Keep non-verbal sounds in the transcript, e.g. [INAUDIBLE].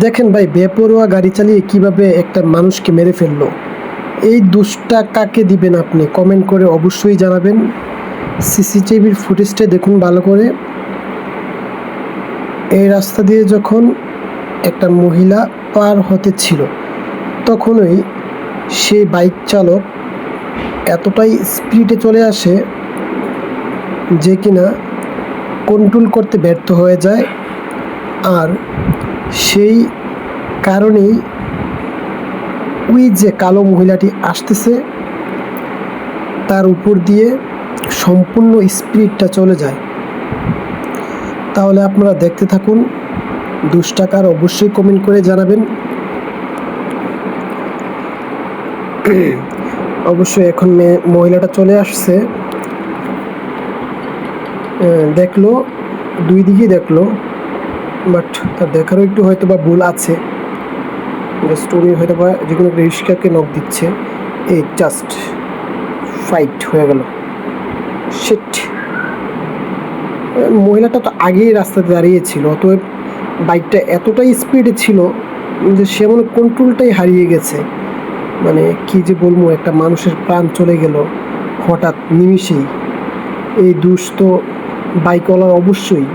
দেখেন ভাই, বেপরোয়া গাড়ি চালিয়ে কীভাবে একটা মানুষকে মেরে ফেলল? এই দুষ্টা কাকে দিবেন আপনি? কমেন্ট করে অবশ্যই জানাবেন। সিসিটিভির ফুটেজটা দেখুন ভালো করে। এই রাস্তা দিয়ে যখন একটা মহিলা পার হতে ছিল, তখনই সেই বাইক চালক এতটাই স্পিডে চলে আসে যে কিনা কন্ট্রোল করতে ব্যর্থ হয়ে যায়। আর সেই কারণেই ওই যে কালো মহিলাটি আসতেছে, তার উপর দিয়ে সম্পূর্ণ স্পিডটা চলে যায়। তাহলে আপনারা দেখতে থাকুন, দুষ্টাকার অবশ্যই কমেন্ট করে জানাবেন। [CLEARS THROAT] অবশ্যই এখন মে- মহিলাটা চলে আসছে। দেখল, দুই দিকেই দেখল। বাট তার দেখারও একটু হয়তো বা ভুল আছে। উনি হয়তো বা যে কোনো রিক্সাকে নক দিচ্ছে। এই জাস্ট ফাইট হয়ে গেল। শিট মহিলাটা তো আগেই রাস্তাতে দাঁড়িয়েছিল, অতএব বাইকটা এতটাই স্পিডে ছিল যে সে মনে কন্ট্রোলটাই হারিয়ে গেছে। মানে কি যে বলব, একটা মানুষের প্রাণ চলে গেল হঠাৎ নিমিষেই। এই তো বাইকওয়ালার অবশ্যই